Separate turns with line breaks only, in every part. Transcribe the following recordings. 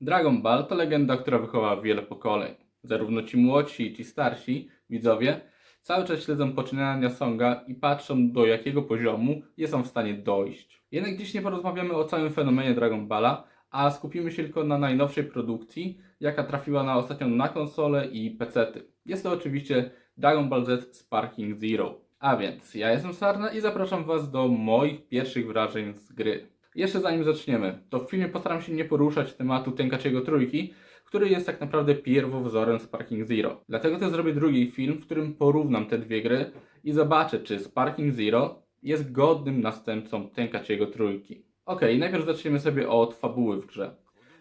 Dragon Ball to legenda, która wychowała wiele pokoleń. Zarówno ci młodsi, i ci starsi widzowie cały czas śledzą poczynania Songa i patrzą do jakiego poziomu jest on w stanie dojść. Jednak dziś nie porozmawiamy o całym fenomenie Dragon Balla, a skupimy się tylko na najnowszej produkcji, jaka trafiła na ostatnio na konsole i pecety. Jest to oczywiście Dragon Ball Z Sparking Zero. A więc, ja jestem Sarna i zapraszam Was do moich pierwszych wrażeń z gry. Jeszcze zanim zaczniemy, to w filmie postaram się nie poruszać tematu Tenkachiego Trójki, który jest tak naprawdę pierwowzorem Sparking Zero. Dlatego też zrobię drugi film, w którym porównam te dwie gry i zobaczę, czy Sparking Zero jest godnym następcą Tenkachiego Trójki. Ok, najpierw zaczniemy sobie od fabuły w grze.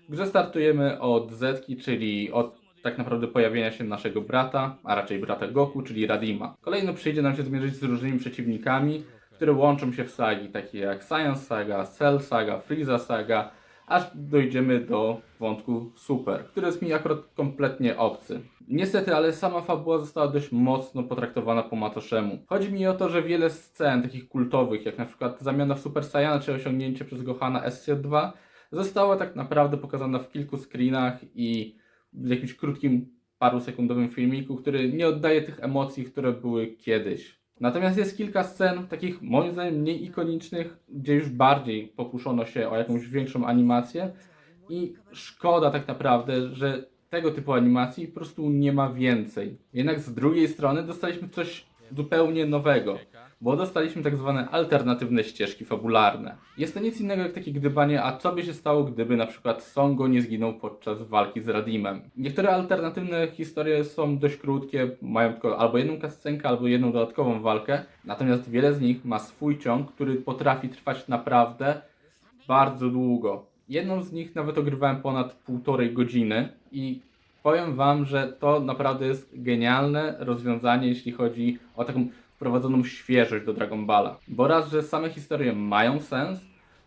W grze startujemy od Zetki, czyli od tak naprawdę pojawienia się naszego brata, a raczej brata Goku, czyli Radima. Kolejno przyjdzie nam się zmierzyć z różnymi przeciwnikami, które łączą się w sagi, takie jak Science Saga, Cell Saga, Frieza Saga, aż dojdziemy do wątku Super, który jest mi akurat kompletnie obcy. Niestety, ale sama fabuła została dość mocno potraktowana po macoszemu. Chodzi mi o to, że wiele scen takich kultowych, jak na przykład zamiana w Super Saiyana czy osiągnięcie przez Gohana SC2, została tak naprawdę pokazana w kilku screenach i w jakimś krótkim, parusekundowym filmiku, który nie oddaje tych emocji, które były kiedyś. Natomiast jest kilka scen, takich moim zdaniem mniej ikonicznych, gdzie już bardziej popuszono się o jakąś większą animację i szkoda tak naprawdę, że tego typu animacji po prostu nie ma więcej. Jednak z drugiej strony dostaliśmy coś zupełnie nowego, bo dostaliśmy tak zwane alternatywne ścieżki fabularne. Jest to nic innego jak takie gdybanie, a co by się stało, gdyby na przykład Songo nie zginął podczas walki z Radimem. Niektóre alternatywne historie są dość krótkie, mają tylko albo jedną kascenkę, albo jedną dodatkową walkę, natomiast wiele z nich ma swój ciąg, który potrafi trwać naprawdę bardzo długo. Jedną z nich nawet ogrywałem ponad półtorej godziny i powiem Wam, że to naprawdę jest genialne rozwiązanie, jeśli chodzi o taką wprowadzoną świeżość do Dragon Balla. Bo raz, że same historie mają sens,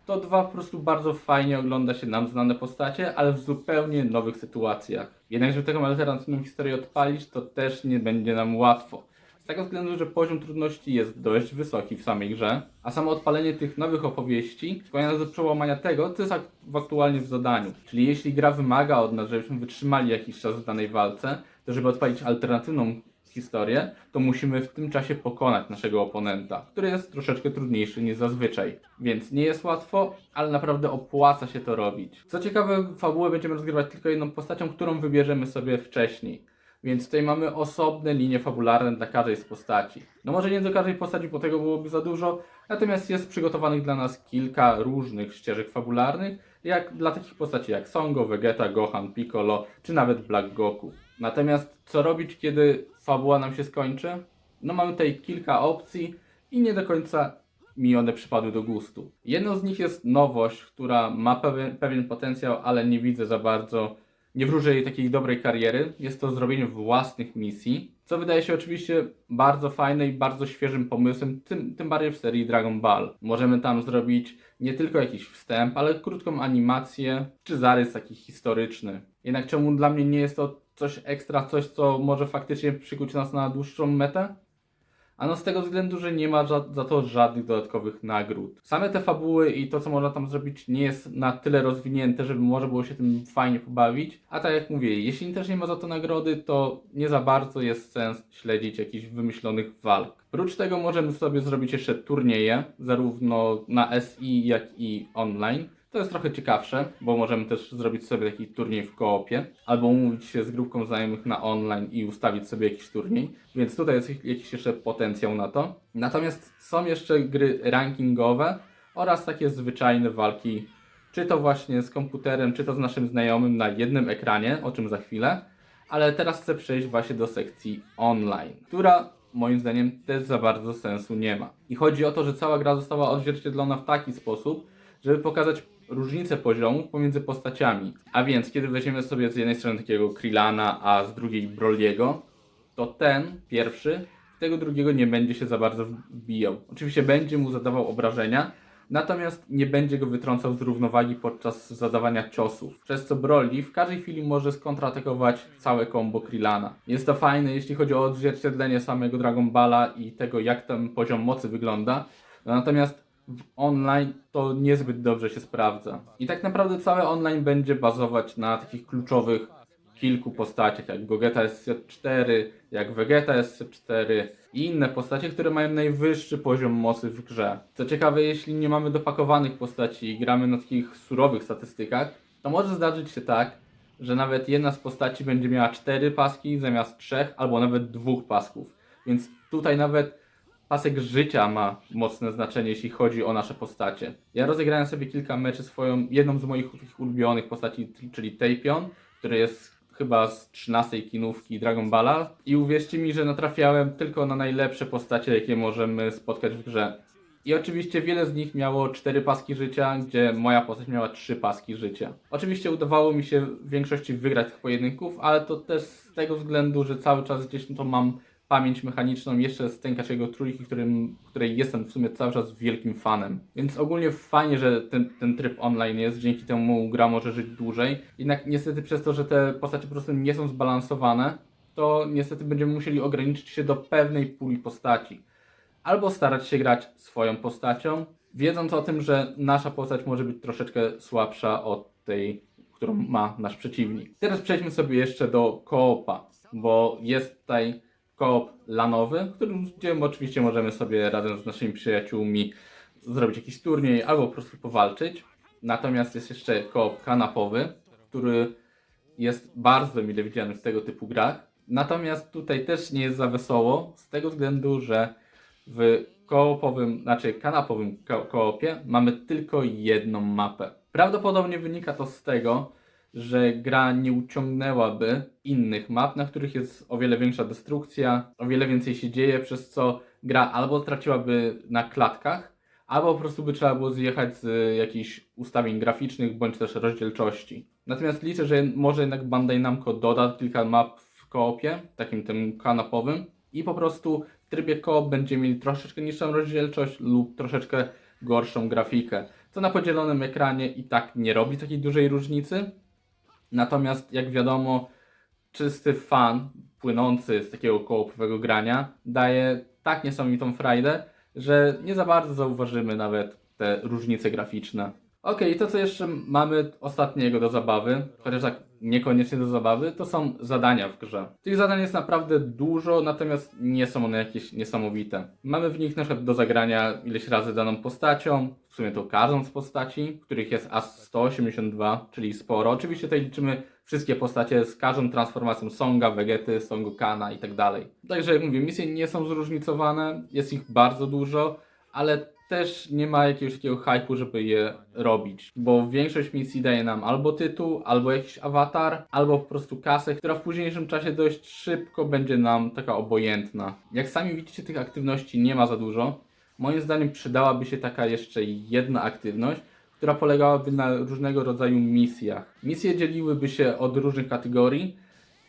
to dwa, po prostu bardzo fajnie ogląda się nam znane postacie, ale w zupełnie nowych sytuacjach. Jednak, żeby taką alternatywną historię odpalić, to też nie będzie nam łatwo. Tego względu, że poziom trudności jest dość wysoki w samej grze, a samo odpalenie tych nowych opowieści skłania nas do przełamania tego, co jest aktualnie w zadaniu. Czyli jeśli gra wymaga od nas, żebyśmy wytrzymali jakiś czas w danej walce, to żeby odpalić alternatywną historię, to musimy w tym czasie pokonać naszego oponenta, który jest troszeczkę trudniejszy niż zazwyczaj. Więc nie jest łatwo, ale naprawdę opłaca się to robić. Co ciekawe, fabułę będziemy rozgrywać tylko jedną postacią, którą wybierzemy sobie wcześniej. Więc tutaj mamy osobne linie fabularne dla każdej z postaci. No może nie do każdej postaci, bo tego byłoby za dużo, natomiast jest przygotowanych dla nas kilka różnych ścieżek fabularnych, jak dla takich postaci jak Songo, Vegeta, Gohan, Piccolo, czy nawet Black Goku. Natomiast co robić, kiedy fabuła nam się skończy? No mamy tutaj kilka opcji i nie do końca mi one przypadły do gustu. Jedną z nich jest nowość, która ma pewien, pewien potencjał, ale nie widzę za bardzo, nie wróżę jej takiej dobrej kariery. Jest to zrobienie własnych misji, co wydaje się oczywiście bardzo fajne i bardzo świeżym pomysłem, tym, tym bardziej w serii Dragon Ball. Możemy tam zrobić nie tylko jakiś wstęp, ale krótką animację czy zarys taki historyczny. Jednak czemu dla mnie nie jest to coś ekstra, coś co może faktycznie przykuć nas na dłuższą metę? Ano z tego względu, że nie ma ża- za to żadnych dodatkowych nagród. Same te fabuły i to, co można tam zrobić, nie jest na tyle rozwinięte, żeby można było się tym fajnie pobawić. A tak jak mówię, jeśli też nie ma za to nagrody, to nie za bardzo jest sens śledzić jakichś wymyślonych walk. Prócz tego możemy sobie zrobić jeszcze turnieje, zarówno na SI, jak i online. To jest trochę ciekawsze, bo możemy też zrobić sobie taki turniej w koopie, albo umówić się z grupką znajomych na online i ustawić sobie jakiś turniej, więc tutaj jest jakiś jeszcze potencjał na to. Natomiast są jeszcze gry rankingowe oraz takie zwyczajne walki, czy to właśnie z komputerem, czy to z naszym znajomym na jednym ekranie, o czym za chwilę, ale teraz chcę przejść właśnie do sekcji online, która moim zdaniem też za bardzo sensu nie ma. I chodzi o to, że cała gra została odzwierciedlona w taki sposób, żeby pokazać różnicę poziomów pomiędzy postaciami. A więc, kiedy weźmiemy sobie z jednej strony takiego Krillana, a z drugiej Broliego, to ten pierwszy tego drugiego nie będzie się za bardzo wbijał. Oczywiście będzie mu zadawał obrażenia, natomiast nie będzie go wytrącał z równowagi podczas zadawania ciosów. Przez co Broly w każdej chwili może skontratakować całe combo Krillana. Jest to fajne, jeśli chodzi o odzwierciedlenie samego Dragon Balla i tego, jak ten poziom mocy wygląda. Natomiast w online to niezbyt dobrze się sprawdza. I tak naprawdę całe online będzie bazować na takich kluczowych kilku postaciach, jak Gogeta SC4, jak Vegeta SC4 i inne postacie, które mają najwyższy poziom mocy w grze. Co ciekawe, jeśli nie mamy dopakowanych postaci i gramy na takich surowych statystykach, to może zdarzyć się tak, że nawet jedna z postaci będzie miała 4 paski zamiast 3 albo nawet dwóch pasków. Więc tutaj nawet pasek życia ma mocne znaczenie, jeśli chodzi o nasze postacie. Ja rozegrałem sobie kilka meczy swoją, jedną z moich ulubionych postaci, czyli Tapion, który jest chyba z 13 kinówki Dragon Balla i uwierzcie mi, że natrafiałem tylko na najlepsze postacie, jakie możemy spotkać w grze. I oczywiście wiele z nich miało 4 paski życia, gdzie moja postać miała 3 paski życia. Oczywiście udawało mi się w większości wygrać tych pojedynków, ale to też z tego względu, że cały czas gdzieś to mam pamięć mechaniczną jeszcze z Tenkachiego trójki, którym, której jestem w sumie cały czas wielkim fanem. Więc ogólnie fajnie, że ten, ten tryb online jest, dzięki temu gra może żyć dłużej. Jednak niestety przez to, że te postacie po prostu nie są zbalansowane, to niestety będziemy musieli ograniczyć się do pewnej puli postaci. Albo starać się grać swoją postacią, wiedząc o tym, że nasza postać może być troszeczkę słabsza od tej, którą ma nasz przeciwnik. Teraz przejdźmy sobie jeszcze do koopa, bo jest tutaj koop lanowy, którym gdzie oczywiście możemy sobie razem z naszymi przyjaciółmi zrobić jakiś turniej albo po prostu powalczyć. Natomiast jest jeszcze koop kanapowy, który jest bardzo mile widziany w tego typu grach. Natomiast tutaj też nie jest za wesoło, z tego względu, że w koopowym, znaczy kanapowym ko koopie mamy tylko jedną mapę. Prawdopodobnie wynika to z tego, że gra nie uciągnęłaby innych map, na których jest o wiele większa destrukcja, o wiele więcej się dzieje, przez co gra albo straciłaby na klatkach, albo po prostu by trzeba było zjechać z jakichś ustawień graficznych, bądź też rozdzielczości. Natomiast liczę, że może jednak Bandai Namco doda kilka map w koopie, takim tym kanapowym, i po prostu w trybie koop będziemy mieli troszeczkę niższą rozdzielczość lub troszeczkę gorszą grafikę, co na podzielonym ekranie i tak nie robi takiej dużej różnicy. Natomiast jak wiadomo, czysty fan płynący z takiego kołopowego grania daje tak niesamowitą frajdę, że nie za bardzo zauważymy nawet te różnice graficzne. Okej, to co jeszcze mamy ostatniego do zabawy, chociaż tak niekoniecznie do zabawy, to są zadania w grze. Tych zadań jest naprawdę dużo, natomiast nie są one jakieś niesamowite. Mamy w nich na przykład do zagrania ileś razy daną postacią, w sumie to każdą z postaci, których jest aż 182, czyli sporo. Oczywiście tutaj liczymy wszystkie postacie z każdą transformacją Songa, Vegety, Songokana i tak dalej. Także jak mówię, misje nie są zróżnicowane, jest ich bardzo dużo, ale też nie ma jakiegoś takiego hypu, żeby je robić, bo większość misji daje nam albo tytuł, albo jakiś awatar, albo po prostu kasę, która w późniejszym czasie dość szybko będzie nam taka obojętna. Jak sami widzicie, tych aktywności nie ma za dużo. Moim zdaniem przydałaby się taka jeszcze jedna aktywność, która polegałaby na różnego rodzaju misjach. Misje dzieliłyby się od różnych kategorii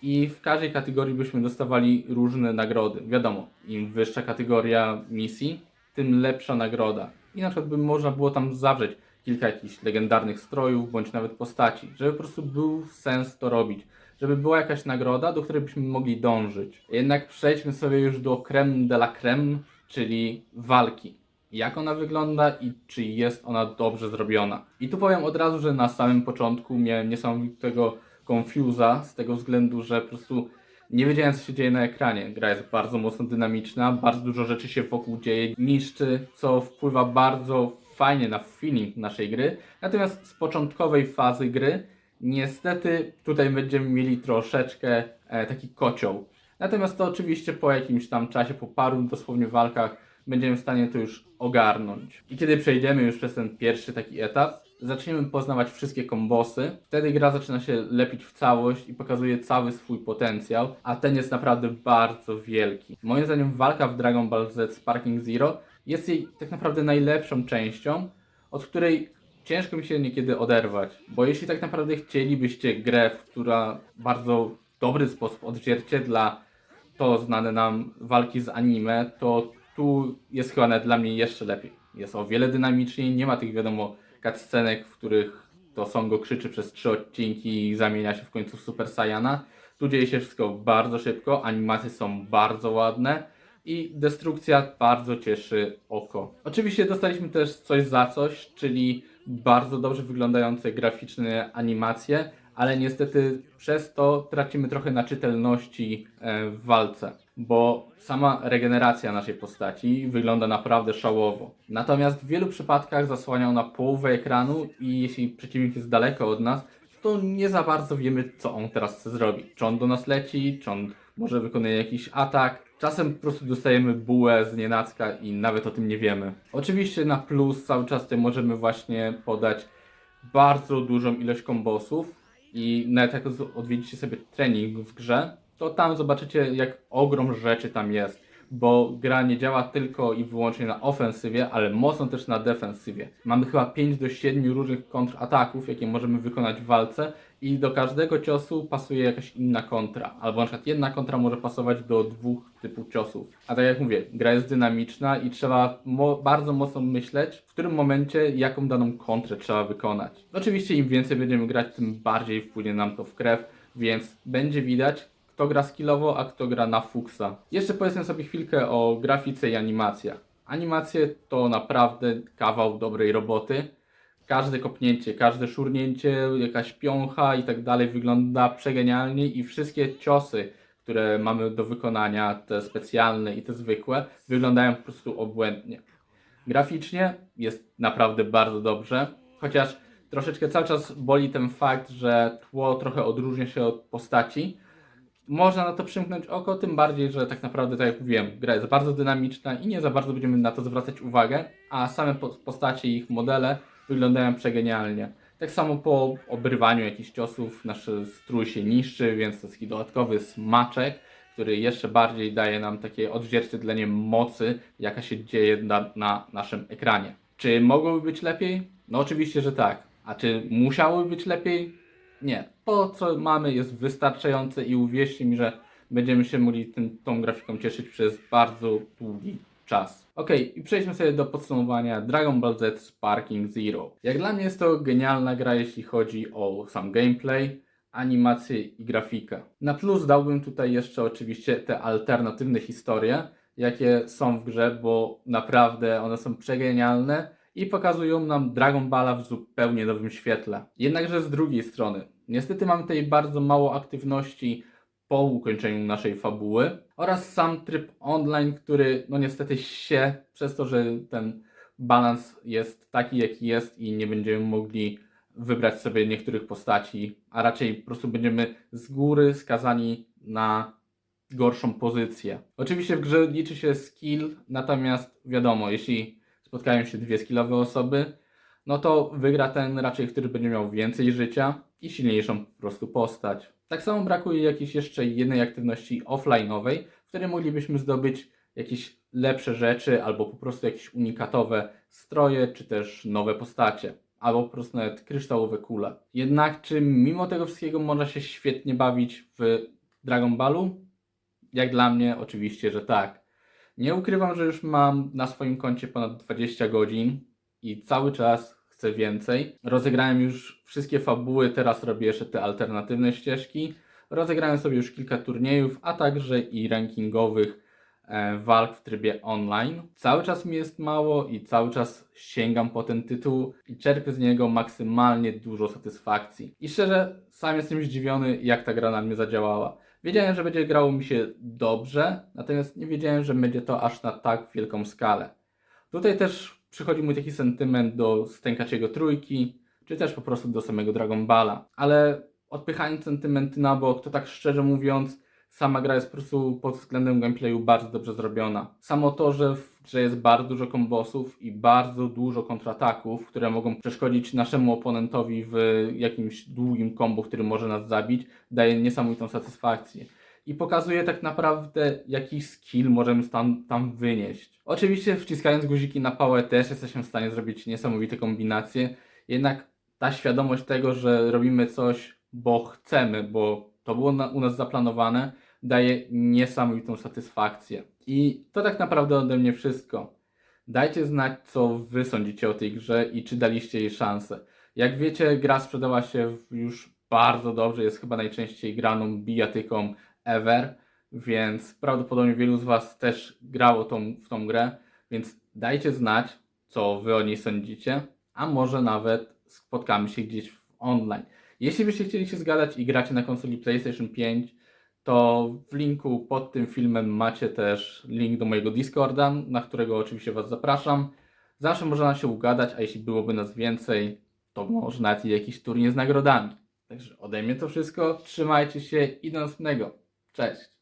i w każdej kategorii byśmy dostawali różne nagrody. Wiadomo, im wyższa kategoria misji, tym lepsza nagroda. I na przykład by można było tam zawrzeć kilka jakichś legendarnych strojów, bądź nawet postaci, żeby po prostu był sens to robić. Żeby była jakaś nagroda, do której byśmy mogli dążyć. Jednak przejdźmy sobie już do creme de la creme, czyli walki. Jak ona wygląda i czy jest ona dobrze zrobiona. I tu powiem od razu, że na samym początku miałem niesamowitego confusa z tego względu, że po prostu nie wiedziałem, co się dzieje na ekranie. Gra jest bardzo mocno dynamiczna, bardzo dużo rzeczy się wokół dzieje, niszczy, co wpływa bardzo fajnie na feeling naszej gry. Natomiast z początkowej fazy gry, niestety tutaj będziemy mieli troszeczkę e, taki kocioł. Natomiast to oczywiście po jakimś tam czasie, po paru dosłownie walkach, będziemy w stanie to już ogarnąć. I kiedy przejdziemy już przez ten pierwszy taki etap, zaczniemy poznawać wszystkie kombosy, wtedy gra zaczyna się lepić w całość i pokazuje cały swój potencjał, a ten jest naprawdę bardzo wielki. Moim zdaniem walka w Dragon Ball Z Sparking Zero jest jej tak naprawdę najlepszą częścią, od której ciężko mi się niekiedy oderwać, bo jeśli tak naprawdę chcielibyście grę, która bardzo dobry sposób odzwierciedla to znane nam walki z anime, to tu jest chyba dla mnie jeszcze lepiej. Jest o wiele dynamiczniej, nie ma tych wiadomo cutscenek, w których to Songo krzyczy przez trzy odcinki i zamienia się w końcu w Super Saiyana. Tu dzieje się wszystko bardzo szybko, animacje są bardzo ładne, i destrukcja bardzo cieszy oko. Oczywiście dostaliśmy też coś za coś, czyli bardzo dobrze wyglądające graficzne animacje, ale niestety przez to tracimy trochę na czytelności e, w walce, bo sama regeneracja naszej postaci wygląda naprawdę szałowo. Natomiast w wielu przypadkach zasłania ona połowę ekranu i jeśli przeciwnik jest daleko od nas, to nie za bardzo wiemy, co on teraz chce zrobić. Czy on do nas leci, czy on może wykonuje jakiś atak. Czasem po prostu dostajemy bułę z nienacka i nawet o tym nie wiemy. Oczywiście na plus cały czas tutaj możemy właśnie podać bardzo dużą ilość kombosów i nawet jak odwiedzicie sobie trening w grze, to tam zobaczycie jak ogrom rzeczy tam jest, bo gra nie działa tylko i wyłącznie na ofensywie, ale mocno też na defensywie. Mamy chyba 5 do 7 różnych kontrataków, jakie możemy wykonać w walce i do każdego ciosu pasuje jakaś inna kontra, albo na przykład jedna kontra może pasować do dwóch typów ciosów. A tak jak mówię, gra jest dynamiczna i trzeba mo- bardzo mocno myśleć, w którym momencie jaką daną kontrę trzeba wykonać. Oczywiście im więcej będziemy grać, tym bardziej wpłynie nam to w krew, więc będzie widać, kto gra skillowo, a kto gra na fuksa. Jeszcze powiedzmy sobie chwilkę o grafice i animacjach. Animacje to naprawdę kawał dobrej roboty. Każde kopnięcie, każde szurnięcie, jakaś piącha i tak dalej wygląda przegenialnie i wszystkie ciosy, które mamy do wykonania, te specjalne i te zwykłe, wyglądają po prostu obłędnie. Graficznie jest naprawdę bardzo dobrze, chociaż troszeczkę cały czas boli ten fakt, że tło trochę odróżnia się od postaci. Można na to przymknąć oko, tym bardziej, że tak naprawdę, tak jak mówiłem, gra jest bardzo dynamiczna i nie za bardzo będziemy na to zwracać uwagę, a same po- postacie i ich modele wyglądają przegenialnie. Tak samo po obrywaniu jakichś ciosów nasz strój się niszczy, więc to jest taki dodatkowy smaczek, który jeszcze bardziej daje nam takie odzwierciedlenie mocy, jaka się dzieje na, na naszym ekranie. Czy mogłoby być lepiej? No oczywiście, że tak. A czy musiałoby być lepiej? Nie. To, co mamy, jest wystarczające i uwierzcie mi, że będziemy się mogli tym, tą grafiką cieszyć przez bardzo długi czas. Ok, i przejdźmy sobie do podsumowania Dragon Ball Z Sparking Zero. Jak dla mnie jest to genialna gra, jeśli chodzi o sam gameplay, animację i grafikę. Na plus dałbym tutaj jeszcze oczywiście te alternatywne historie, jakie są w grze, bo naprawdę one są przegenialne i pokazują nam Dragon Balla w zupełnie nowym świetle. Jednakże z drugiej strony, niestety mamy tutaj bardzo mało aktywności po ukończeniu naszej fabuły oraz sam tryb online, który no niestety się przez to, że ten balans jest taki jaki jest i nie będziemy mogli wybrać sobie niektórych postaci, a raczej po prostu będziemy z góry skazani na gorszą pozycję. Oczywiście w grze liczy się skill, natomiast wiadomo, jeśli spotkają się dwie skillowe osoby, no to wygra ten raczej, który będzie miał więcej życia i silniejszą po prostu postać. Tak samo brakuje jakiejś jeszcze jednej aktywności offline'owej, w której moglibyśmy zdobyć jakieś lepsze rzeczy, albo po prostu jakieś unikatowe stroje, czy też nowe postacie, albo po prostu nawet kryształowe kule. Jednak czy mimo tego wszystkiego można się świetnie bawić w Dragon Ballu? Jak dla mnie oczywiście, że tak. Nie ukrywam, że już mam na swoim koncie ponad 20 godzin i cały czas chcę więcej. Rozegrałem już wszystkie fabuły, teraz robię jeszcze te alternatywne ścieżki. Rozegrałem sobie już kilka turniejów, a także i rankingowych e, walk w trybie online. Cały czas mi jest mało i cały czas sięgam po ten tytuł i czerpię z niego maksymalnie dużo satysfakcji. I szczerze, sam jestem zdziwiony, jak ta gra na mnie zadziałała. Wiedziałem, że będzie grało mi się dobrze, natomiast nie wiedziałem, że będzie to aż na tak wielką skalę. Tutaj też przychodzi mój taki sentyment do Stękaciego Trójki, czy też po prostu do samego Dragon Balla. Ale odpychając sentymenty na bok, to tak szczerze mówiąc, sama gra jest po prostu pod względem gameplayu bardzo dobrze zrobiona. Samo to, że w jest bardzo dużo kombosów i bardzo dużo kontrataków, które mogą przeszkodzić naszemu oponentowi w jakimś długim kombu, który może nas zabić, daje niesamowitą satysfakcję. I pokazuje tak naprawdę, jaki skill możemy tam, tam wynieść. Oczywiście wciskając guziki na pałę też jesteśmy w stanie zrobić niesamowite kombinacje, jednak ta świadomość tego, że robimy coś, bo chcemy, bo to było na, u nas zaplanowane, daje niesamowitą satysfakcję. I to tak naprawdę ode mnie wszystko. Dajcie znać, co wy sądzicie o tej grze i czy daliście jej szansę. Jak wiecie, gra sprzedała się już bardzo dobrze, jest chyba najczęściej graną bijatyką ever. więc prawdopodobnie wielu z Was też grało tą, w tą grę, więc dajcie znać, co Wy o niej sądzicie, a może nawet spotkamy się gdzieś online. Jeśli byście chcieli się zgadać i gracie na konsoli PlayStation 5, to w linku pod tym filmem macie też link do mojego Discorda, na którego oczywiście Was zapraszam. Zawsze można się ugadać, a jeśli byłoby nas więcej, to może nawet jakiś turniej z nagrodami. Także ode mnie to wszystko. Trzymajcie się i do następnego. Cześć!